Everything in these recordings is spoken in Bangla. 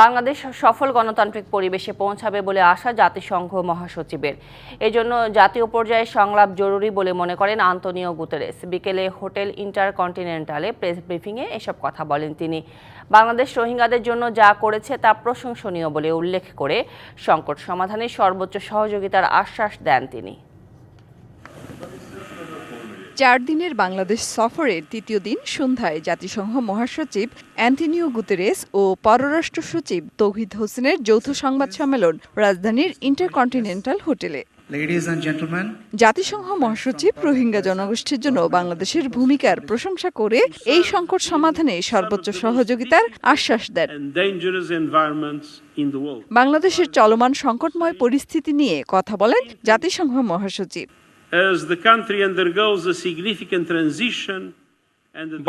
বাংলাদেশ সফল গণতান্ত্রিক পরিবেশে পৌঁছাবে বলে আশা জাতিসংঘ মহাসচিবের। এজন্য জাতীয় পর্যায়ে সংলাপ জরুরি বলে মনে করেন আন্তনিও গুতেরেস। বিকেলে হোটেল ইন্টারকন্টিনেন্টালে প্রেস ব্রিফিংয়ে এসব কথা বলেন তিনি। বাংলাদেশ রোহিঙ্গাদের জন্য যা করেছে তা প্রশংসনীয় বলে উল্লেখ করে সংকট সমাধানে সর্বোচ্চ সহযোগিতার আশ্বাস দেন তিনি। চার দিনের বাংলাদেশ সফরের তৃতীয় দিন সন্ধ্যায় জাতিসংঘ মহাসচিব অ্যান্টনিও গুতেরেস ও পররাষ্ট্র সচিব তৌহিদ হোসেনের যৌথ সংবাদ সম্মেলন রাজধানীর ইন্টারকন্টিনেন্টাল হোটেলে। জাতিসংঘ মহাসচিব রোহিঙ্গা জনগোষ্ঠীর জন্য বাংলাদেশের ভূমিকার প্রশংসা করে এই সংকট সমাধানে সর্বোচ্চ সহযোগিতার আশ্বাস দেন. বাংলাদেশের চলমান সংকটময় পরিস্থিতি নিয়ে কথা বলেন জাতিসংঘ মহাসচিব। As the country undergoes a significant transition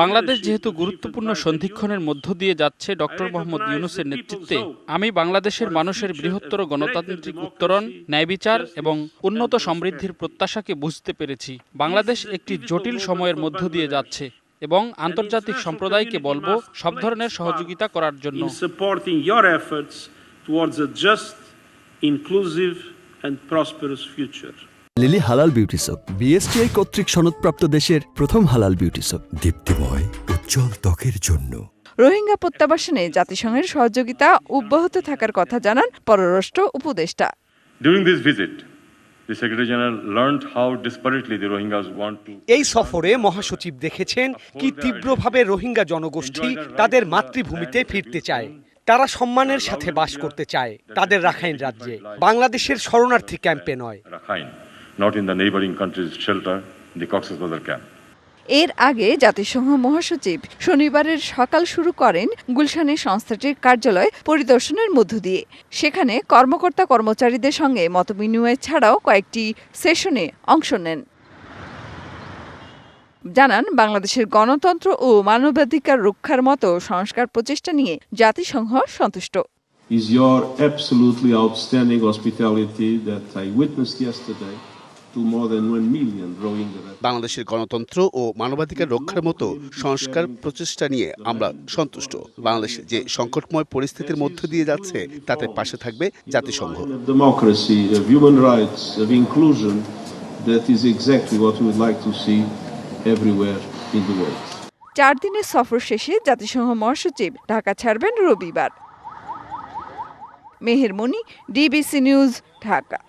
Bangladesh যেহেতু গুরুত্বপূর্ণ সন্ধিক্ষণের মধ্য দিয়ে যাচ্ছে ডক্টর মোহাম্মদ ইউনুসের নেতৃত্বে। আমি বাংলাদেশের মানুষের বৃহত্তর গণতান্ত্রিক উত্তরণ ন্যায় বিচার এবং উন্নত সমৃদ্ধির প্রত্যাশাকে বুঝতে পেরেছি। বাংলাদেশ একটি জটিল সময়ের মধ্য দিয়ে যাচ্ছে এবং আন্তর্জাতিক সম্প্রদায়কে বলব সব ধরনের সহযোগিতা করার জন্য। just, and prosperous future. Lily halal beauty soap BSTI কর্তৃক সনদপ্রাপ্ত দেশের প্রথম হালাল বিউটি সোপ। দীপ্তিময় উজ্জ্বল ত্বকের জন্য। রোহিঙ্গা প্রত্যাবাসনে জাতিসংঘের সহযোগিতা অব্যাহত থাকার কথা জানান পররাষ্ট্র উপদেষ্টা। During this visit, the Secretary General learned how desperately the Rohingyas want to. এই সফরে মহাসচিব দেখেছেন কি তীব্রভাবে রোহিঙ্গা জনগোষ্ঠী তাদের মাতৃভূমিতে ফিরতে চায়। তারা সম্মানের সাথে বাস করতে চায় তাদের রাখাইন রাজ্যে। বাংলাদেশের শরণার্থী ক্যাম্পে নয়। Not in the neighboring country's shelter, the Cox's Bazar camp. এর আগে জাতিসংঘ মহাসচিব শনিবারের সকাল শুরু করেন গুলশানের সংস্থাটির কার্যালয় পরিদর্শনের মধ্য দিয়ে। সেখানে কর্মকর্তা কর্মচারীদের সঙ্গে মতবিনিময় ছাড়াও কয়েকটি সেশনে অংশ নেন। জানান বাংলাদেশের গণতন্ত্র ও মানবাধিকার রক্ষার মতো সংস্কার প্রচেষ্টা নিয়ে জাতিসংঘ সন্তুষ্ট। Is your absolutely outstanding hospitality that I witnessed yesterday বাংলাদেশের গণতন্ত্র ও মানবাধিকার রক্ষার মতো সংস্কার প্রচেষ্টা নিয়ে আমরা সন্তুষ্ট। বাংলাদেশ যে সংকটময় পরিস্থিতির মধ্য দিয়ে যাচ্ছে তাতে পাশে থাকবে জাতিসংঘ। চার দিনের সফর শেষে জাতিসংঘ মহাসচিব ঢাকা ছাড়বেন রবিবার। Meher Moni DBC news Dhaka.